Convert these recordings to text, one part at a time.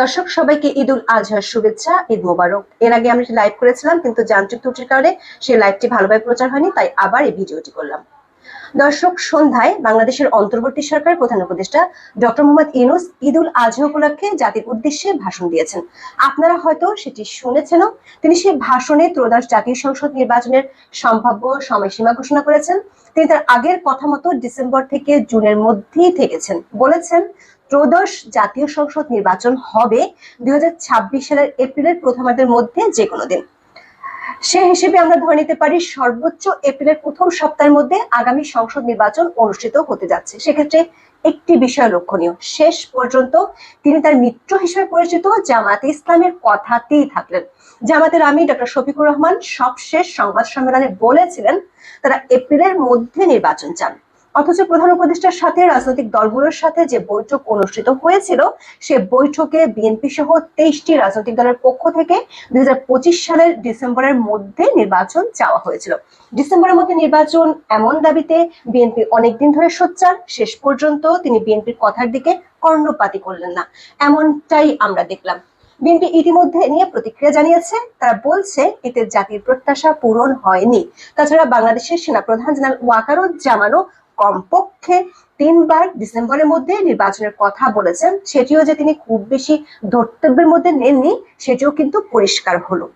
দর্শক, সবাইকে ঈদ উল আজহার শুভেচ্ছা, ঈদ মোবারক। এর আগে আমি লাইভ করেছিলাম, কিন্তু যান্ত্রিক ত্রুটির কারণে সেই লাইভটি ভালোভাবে প্রচার হয়নি, তাই আবার এই ভিডিওটি করলাম। দর্শক, সন্ধ্যায় বাংলাদেশের অন্তর্বর্তী সরকার প্রধান উপদেষ্টা ডক্টর মোহাম্মদ ইনুস ঈদ উল আজহা উপলক্ষে জাতির উদ্দেশ্যে ভাষণ দিয়েছেন। আপনারা হয়তো সেটি শুনেছেনও, তিনি সেই ভাষণে ত্রয়োদশ জাতীয় সংসদ নির্বাচনের সম্ভাব্য সময়সীমা ঘোষণা করেছেন। তিনি তার আগের কথা মতো ডিসেম্বর থেকে জুনের মধ্যেই থেকেছেন। বলেছেন ত্রয়োদশ জাতীয় সংসদ নির্বাচন হবে দুই সালের এপ্রিলের প্রথমার্ধের মধ্যে যে কোনো দিন। সে হিসেবে আমরা ধরে নিতে পারি সর্বোচ্চ এপ্রিলের প্রথম সপ্তাহের মধ্যে আগামী সংসদ নির্বাচন অনুষ্ঠিত হতে যাচ্ছে। সেক্ষেত্রে একটি বিষয় লক্ষণীয়, শেষ পর্যন্ত তিনি তার মিত্র হিসেবে পরিচিত জামাতে ইসলামের কথাতেই থাকলেন। জামাতের আমি ডক্টর শফিকুর রহমান সবশেষ সংবাদ সম্মেলনে বলেছিলেন, তারা এপ্রিলের মধ্যে নির্বাচন চান। অথচ প্রধান উপদেষ্টার সাথে রাজনৈতিক দলগুলোর সাথে যে বৈঠক অনুষ্ঠিত হয়েছিল, সে বৈঠকে বিএনপি সহ তেইশটি রাজনৈতিক দলের পক্ষ থেকে দুই সালের ডিসেম্বরের মধ্যে নির্বাচন চাওয়া হয়েছিল। ডিসেম্বরের মধ্যে নির্বাচন এমন দাবিতে বিএনপি অনেকদিন ধরে সোচ্চার, শেষ পর্যন্ত তিনি বিএনপির কথার দিকে কর্ণপাতি করলেন না। এমনটাই আমরা দেখলাম। বিএনপি ইতিমধ্যে নিয়ে প্রতিক্রিয়া জানিয়েছে। তারা বলছে, এতে জাতির প্রত্যাশা পূরণ হয়নি। তাছাড়া বাংলাদেশের সেনাপ্রধান জেনারেল ওয়াকারুজ্জামানও কমপক্ষে তিনবার ডিসেম্বরের মধ্যে নির্বাচনের কথা বলেছেন। সেটিও যে তিনি খুব বেশি ধর্তব্যের মধ্যে নেননি, সেটিও কিন্তু পরিষ্কার হলো।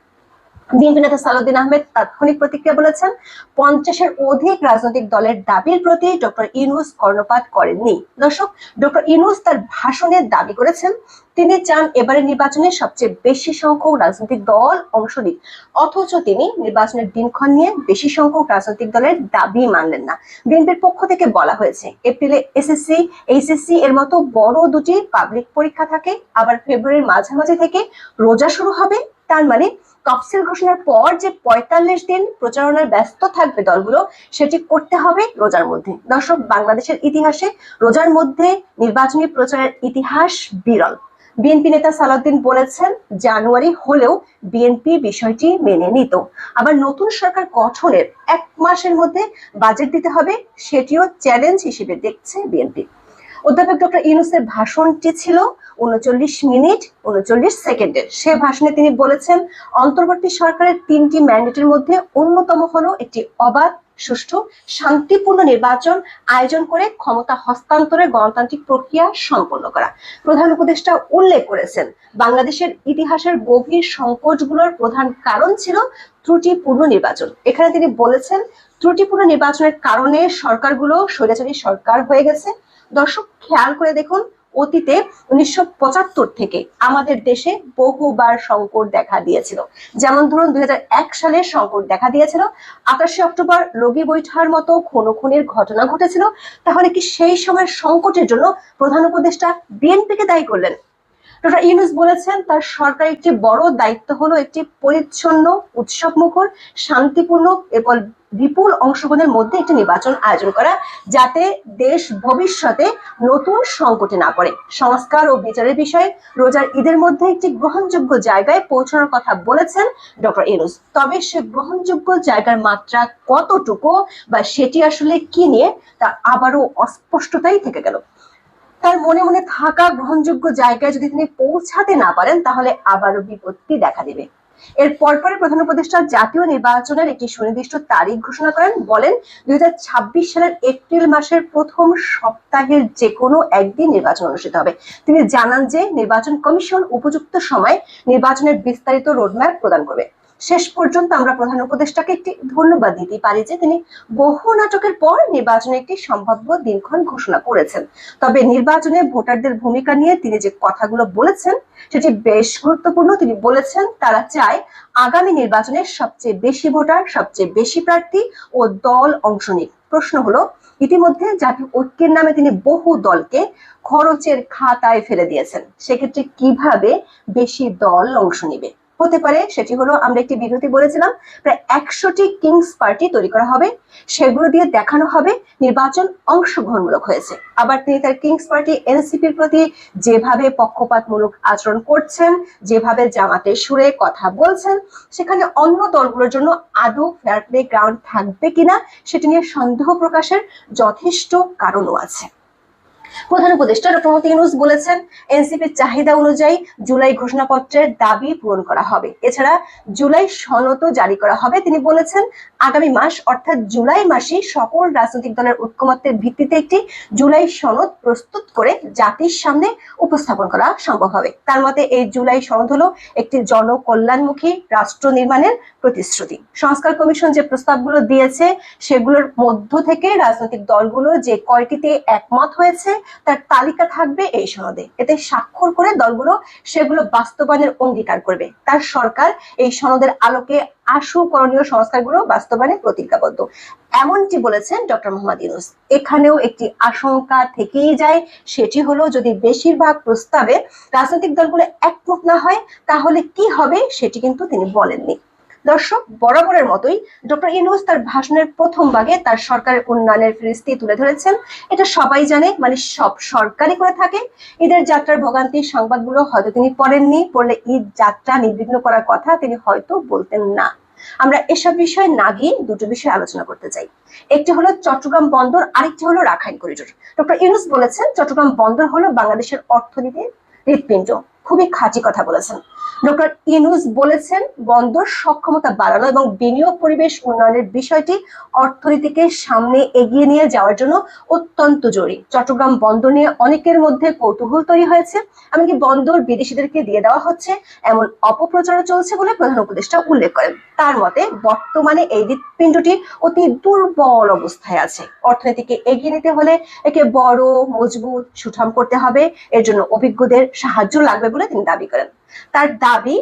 বিএনপি নেতা সালাউদ্দিন আহমেদ তাৎক্ষণিক প্রতিক্রিয়া বলেছেন, পঞ্চাশের অধিক রাজনৈতিক দলের দাবির প্রতি ডক্টর ইনুস কর্ণপাত করেননি। দর্শক, ডক্টর ইনুস তার ভাষণে দাবি করেছেন তিনি চান এবারের নির্বাচনে সবচেয়ে বেশি সংখ্যক রাজনৈতিক দল অংশ নিক। অথচ তিনি নির্বাচনের দিনক্ষণ নিয়ে বেশি সংখ্যক রাজনৈতিক দলের দাবি মানলেন না। বিএনপির পক্ষ থেকে বলা হয়েছে, এপ্রিলে এসএসসি এইচএসসি এর মতো বড় দুটি পাবলিক পরীক্ষা থাকে, আবার ফেব্রুয়ারির মাঝামাঝি থেকে রোজা শুরু হবে। তার মানে তফসিল ঘোষণার পর যে পঁয়তাল্লিশ দিন প্রচারণায় ব্যস্ত থাকবে দলগুলো, সেটি করতে হবে রোজার মধ্যে। দর্শক, বাংলাদেশের ইতিহাসে রোজার মধ্যে নির্বাচনী প্রচারের ইতিহাস বিরল। বিএনপি নেতা সালাউদ্দিন বলেছেন, জানুয়ারি হলেও বিএনপি বিষয়টি মেনে নিত। আবার নতুন সরকার গঠনের এক মাসের মধ্যে বাজেট দিতে হবে, সেটিও চ্যালেঞ্জ হিসেবে দেখছে বিএনপি। অধ্যাপক ডক্টর ইউনুসের ভাষণটি ছিল উনচল্লিশ মিনিট, উনচল্লিশ সেকেন্ডের। সে ভাষণে তিনি বলেছেন, অন্তর্বর্তী সরকারের তিনটি ম্যান্ডেটের মধ্যে অন্যতম হলো একটি অবাধ, সুষ্ঠু, শান্তিপূর্ণ নির্বাচন, আয়োজন করে ক্ষমতা হস্তান্তরের গণতান্ত্রিক প্রক্রিয়া সম্পন্ন করা। প্রধান উপদেষ্টা উল্লেখ করেছেন, বাংলাদেশের ইতিহাসের গভীর সংকটগুলোর প্রধান কারণ ছিল ত্রুটিপূর্ণ নির্বাচন। এখানে তিনি বলেছেন, ত্রুটিপূর্ণ নির্বাচনের কারণে সরকারগুলো স্বৈরাচারী সরকার হয়ে গেছে। দর্শক, খেয়াল করে দেখুন অতীতে উনিশশো পঁচাত্তর থেকে আমাদের দেশে বহুবার সংকট দেখা দিয়েছিল। যেমন ধরুন দুই সালের সংকট দেখা দিয়েছিল, আঠাশে অক্টোবর লগি বৈঠার মতো খুনো খুনের ঘটনা ঘটেছিল, তাহলে কি সেই সময় সংকটের জন্য প্রধান উপদেষ্টা বিএনপিকে দায়ী করলেন? ডক্টর ইউনুস বলেছেন তার সরকার একটি বড় দায়িত্ব হলো একটি পরিচ্ছন্ন উৎসব মুখর শান্তিপূর্ণ এবং বিপুল অংশগ্রহণের মধ্যে একটি নির্বাচন আয়োজন করা যাতে দেশ ভবিষ্যতে নতুন সংকটে না পড়ে। সংস্কার ও বিচারের বিষয়ে রোজার ঈদের মধ্যে একটি গ্রহণযোগ্য জায়গায় পৌঁছানোর কথা বলেছেন ডক্টর ইনুস তবে সে গ্রহণযোগ্য জায়গার মাত্রা কতটুকু বা সেটি আসলে কি নিয়ে তা আবারও অস্পষ্টতাই থেকে গেল। তার মনে মনে থাকা গ্রহণযোগ্য জায়গায় যদি তিনি পৌঁছাতে না পারেন, তাহলে আবারও বিপত্তি দেখা দেবে। এর পরপরে প্রধান উপদেষ্টা জাতীয় নির্বাচনের একটি সুনির্দিষ্ট তারিখ ঘোষণা করেন। বলেন, দুই হাজার ছাব্বিশ সালের এপ্রিল মাসের প্রথম সপ্তাহের যে কোনো একদিন নির্বাচন অনুষ্ঠিত হবে। তিনি জানান যে, নির্বাচন কমিশন উপযুক্ত সময় নির্বাচনের বিস্তারিত রোডম্যাপ প্রদান করবে। শেষ পর্যন্ত আমরা প্রধান উপদেষ্টাকে একটি ধন্যবাদ দিতে পারি যে তিনি বহু নাটকের পর নির্বাচনে একটি সম্ভাব্য দিনক্ষণ ঘোষণা করেছেন। তবে নির্বাচনে ভোটারদের ভূমিকা নিয়ে তিনি যে কথাগুলো বলেছেন, সেটি বেশ গুরুত্বপূর্ণ। তিনি বলেছেন, তারা চায় আগামী নির্বাচনে সবচেয়ে বেশি ভোটার, সবচেয়ে বেশি প্রার্থী ও দল অংশ নিক। প্রশ্ন হলো, ইতিমধ্যে জাতীয় ঐক্যের নামে তিনি বহু দলকে খরচের খাতায় ফেলে দিয়েছেন। সেক্ষেত্রে কীভাবে বেশি দল অংশ নিবে? হতে পারে, সেটি হলো আমরা একটি বিরতি বলেছিলাম, প্রায় একশোটি কিংস পার্টি তৈরি করা হবে, সেগুলো দিয়ে দেখানো হবে নির্বাচন অংশগ্রহণমূলক হয়েছে। আবার তিনি তার কিংস পার্টি এনসিপির প্রতি যেভাবে পক্ষপাতমূলক আচরণ করছেন, যেভাবে জামাতে সুরে কথা বলছেন, সেখানে অন্য দলগুলোর জন্য আদৌ ফেয়ার প্লে গ্রাউন্ড থাকবে কিনা, সেটি নিয়ে সন্দেহ প্রকাশের যথেষ্ট কারণও আছে। প্রধান উপদেষ্টা ডক্টর ইউনুস বলেছেন এনসিপির চাহিদা অনুযায়ী জুলাই ঘোষণাপত্রের দাবি পূরণ করা হবে। এছাড়া জুলাই সনদও জারি করা হবে। তিনি বলেছেন, আগামী মাস অর্থাৎ জুলাই মাসে সকল রাজনৈতিক দলের ঐক্যমত্যের ভিত্তিতে একটি জুলাই সনদ প্রস্তুত করে জাতির সামনে উপস্থাপন করা সম্ভব হবে। তার মতে, এই জুলাই সনদ হলো একটি জনকল্যাণমুখী রাষ্ট্র নির্মাণের প্রতিশ্রুতি। সংস্কার কমিশন যে প্রস্তাবগুলো দিয়েছে, সেগুলোর মধ্য থেকে রাজনৈতিক দলগুলো যে কয়টিতে একমত হয়েছে তার তালিকা থাকবে এই সনদে। এতে স্বাক্ষর করে দলগুলো সেগুলো বাস্তবায়নের অঙ্গীকার করবে। তার সরকার এই সনদের আলোকে আশু করণীয় সংস্কারগুলো বাস্তবায়নে প্রতিজ্ঞাবদ্ধ। এমনটি বলেছেন ডক্টর মোহাম্মদ ইউনুস। এখানেও একটি আশঙ্কা থেকেই যায়, সেটি হলো যদি বেশিরভাগ প্রস্তাবে রাজনৈতিক দলগুলো একমত না হয়, তাহলে কি হবে সেটি কিন্তু তিনি বলেননি। দর্শক, বরাবরের মতোই ডক্টর ইউনুস তার ভাষণের প্রথম ভাগে তার সরকারের উন্নয়নের ফিরিস্তি তুলে ধরেছেন। এটা সবাই জানে মানে সব সরকারই করে থাকে। ঈদের যাত্রার ভোগান্তির সংবাদগুলো হয়তো তিনি পড়েননি, পড়লে ঈদ যাত্রা নির্বিঘ্ন করার কথা তিনি হয়তো বলতেন না। আমরা এসব বিষয়ে না গিয়ে দুটো বিষয়ে আলোচনা করতে চাই। একটি হলো চট্টগ্রাম বন্দর, আরেকটি হলো রাখাইন করিডোর। ডক্টর ইউনুস বলেছেন, চট্টগ্রাম বন্দর হলো বাংলাদেশের অর্থনীতির হৃৎপিণ্ড। খুবই খাঁটি কথা বলেছেন। ডক্টর ইনুস বলেছেন, বন্দর সক্ষমতা বাড়ানো এবং বিনিয়োগ পরিবেশ উন্নয়নের বিষয়টি অর্থনীতিকে সামনে এগিয়ে নিয়ে যাওয়ার জন্য অত্যন্ত জরুরি। চট্টগ্রাম বন্দর নিয়ে অনেকের মধ্যে কৌতূহল তৈরি হয়েছে, এমনকি বন্দর বিদেশিদেরকে দিয়ে দেওয়া হচ্ছে এমন অপপ্রচারও চলছে বলে প্রধান উপদেষ্টা উল্লেখ করেন। তার মতে, বর্তমানে এই হৃৎপিণ্ডটি অতি দুর্বল অবস্থায় আছে। অর্থনীতিকে এগিয়ে নিতে হলে একে বড়, মজবুত, সুঠাম করতে হবে। এর জন্য অভিজ্ঞদের সাহায্য লাগবে বলে তিনি দাবি করেন। তার দাবি,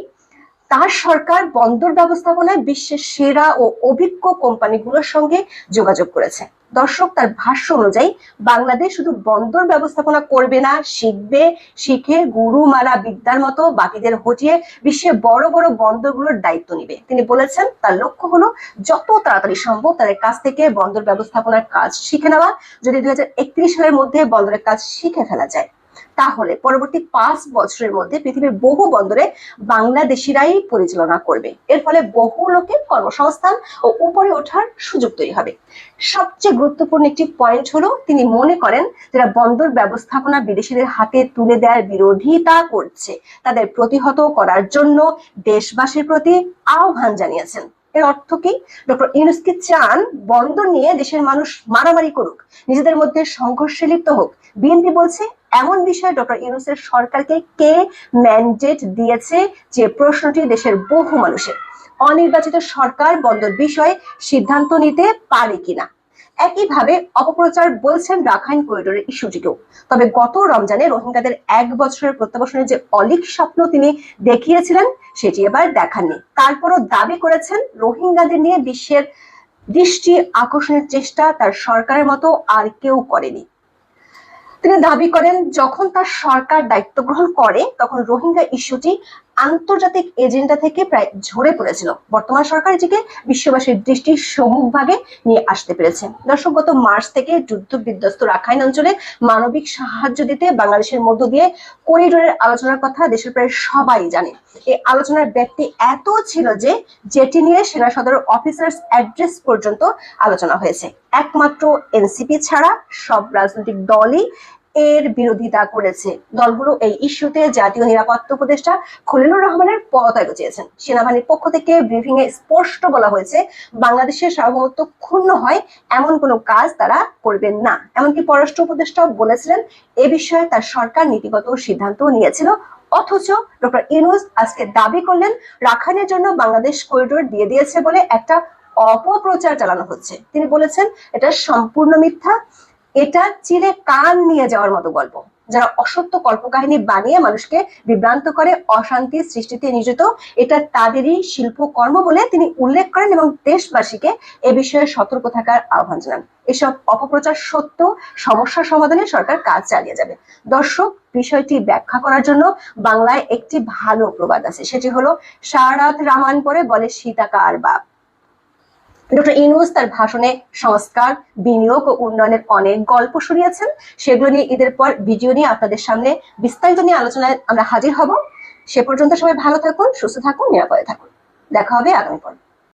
তার সরকার বন্দর ব্যবস্থাপনায় বিশ্বের সেরা ও অভিজ্ঞ কোম্পানিগুলোর সঙ্গে যোগাযোগ করেছে। দর্শক, তার ভাষ্য অনুযায়ী, বাংলাদেশ শুধু বন্দর ব্যবস্থাপনা করবে না, শিখবে, শিখে গুরু মারা বিদ্যার মতো বাকিদের হটিয়ে বিশ্বের বড় বড় বন্দরগুলোর দায়িত্ব নিবে। তিনি বলেছেন, তার লক্ষ্য হলো যত তাড়াতাড়ি সম্ভব তাদের কাছ থেকে বন্দর ব্যবস্থাপনার কাজ শিখে নেওয়া। যদি দুই হাজার একত্রিশ সালের মধ্যে বন্দরের কাজ শিখে ফেলা যায় তাহলে পরবর্তী পাঁচ বছরের মধ্যে পৃথিবীর বহু বন্দরে বাংলাদেশিরাই পরিচালনা করবে। এর ফলে বহু লোকের কর্মসংস্থান ও উপরে ওঠার সুযোগ তৈরি হবে। সবচেয়ে গুরুত্বপূর্ণ একটি পয়েন্ট হলো, তিনি মনে করেন যারা বন্দর ব্যবস্থাপনা বিদেশিদের হাতে তুলে দেওয়ার বিরোধিতা করছে, তাদের প্রতিহত করার জন্য দেশবাসীর প্রতি আহ্বান জানিয়েছেন। এর অর্থ কি? ডক্টর ইউনুসকে চান বন্দর নিয়ে দেশের মানুষ মারামারি করুক, নিজেদের মধ্যে সংঘর্ষে লিপ্ত হোক। বিএনপি বলছে, এমন বিষয়ে ডক্টর ইউনুসের সরকারকে কে ম্যান্ডেট দিয়েছে যে প্রশ্নটি দেশের বহু মানুষের? অনির্বাচিত সরকার বন্দর বিষয়ে সিদ্ধান্ত নিতে পারে কিনা? একইভাবে অপপ্রচার বলছেন রাখাইন করিডোরের ইস্যুটিকেও। তবে গত রমজানে রোহিঙ্গাদের এক বছরের প্রত্যাবাসনের যে অলিক স্বপ্ন তিনি দেখিয়েছিলেন সেটি এবার দেখাননি তারপরও দাবি করেছেন রোহিঙ্গাদের নিয়ে বিশ্বের দৃষ্টি আকর্ষণের চেষ্টা তার সরকারের মতো আর কেউ করেনি। তিনি দাবি করেন, যখন তার সরকার দায়িত্ব গ্রহণ করে, তখন রোহিঙ্গা ইস্যুটি আন্তর্জাতিক এজেন্ডা থেকে প্রায় ঝরে পড়েছিল। বর্তমান সরকার এটিকে বিশ্ববাসীর দৃষ্টির সম্মুখভাগে নিয়ে আসতে পেরেছে। দর্শক, গত মার্চ থেকে যুদ্ধ বিধ্বস্ত রাখাইন অঞ্চলে মানবিক সাহায্য দিতে বাংলাদেশের মধ্য দিয়ে করিডোরের আলোচনার কথা দেশের প্রায় সবাই জানে। এই আলোচনার ব্যক্তি এত ছিল যে যেটি নিয়ে সেনা সদর অফিসার্স অ্যাড্রেস পর্যন্ত আলোচনা হয়েছে। একমাত্র এনসিপি ছাড়া সব রাজনৈতিক দলই এর বিরোধিতা করেছে। দলগুলো এই ইস্যুতে জাতীয় নিরাপত্তা উপদেষ্টা খলিলুর রহমানের পদত্যাগ চেয়েছেন। সেনাবাহিনীর পক্ষ থেকে ব্রিফিং এ স্পষ্ট বলা হয়েছে, বাংলাদেশের সার্বভৌমত্ব ক্ষুণ্ণ হয়, এমন কোনো কাজ তারা করবেন না। এমনকি পররাষ্ট্র উপদেষ্টা বলেছিলেন, এ বিষয়ে তার সরকার নীতিগত সিদ্ধান্ত নিয়েছিল। অথচ ডক্টর ইনুস আজকে দাবি করলেন, রাখাইনের জন্য বাংলাদেশ করিডোর দিয়ে দিয়েছে বলে একটা অপপ্রচার চালানো হচ্ছে। তিনি বলেছেন, এটা সম্পূর্ণ মিথ্যা। এটা চিরে কান নিয়ে যাওয়ার মতো গল্প। যারা অসত্য কল্পকাহিনী বানিয়ে মানুষকে বিভ্রান্ত করে অশান্তি সৃষ্টিতে নিয়োজিত, এটা তাদেরই শিল্পকর্ম বলে তিনি উল্লেখ করেন এবং দেশবাসীকে এ বিষয়ে সতর্ক থাকার আহ্বান জানান। এসব অপপ্রচার সত্য সমস্যা সমাধানে সরকার কাজ চালিয়ে যাবে। দর্শক, বিষয়টি ব্যাখ্যা করার জন্য বাংলায় একটি ভালো প্রবাদ আছে। সেটি হলো, সারাত রামায়ণ পরে বলে সীতাকার বাপ। ডক্টর ইনুস তার ভাষণে সংস্কার, বিনিয়োগ ও উন্নয়নের অনেক গল্প শুনিয়েছেন। সেগুলো নিয়ে ঈদের পর ভিডিও নিয়ে আপনাদের সামনে বিস্তারিত নিয়ে আলোচনায় আমরা হাজির হব। সে পর্যন্ত সবাই ভালো থাকুন, সুস্থ থাকুন, নিরাপদে থাকুন। দেখা হবে আগামী পর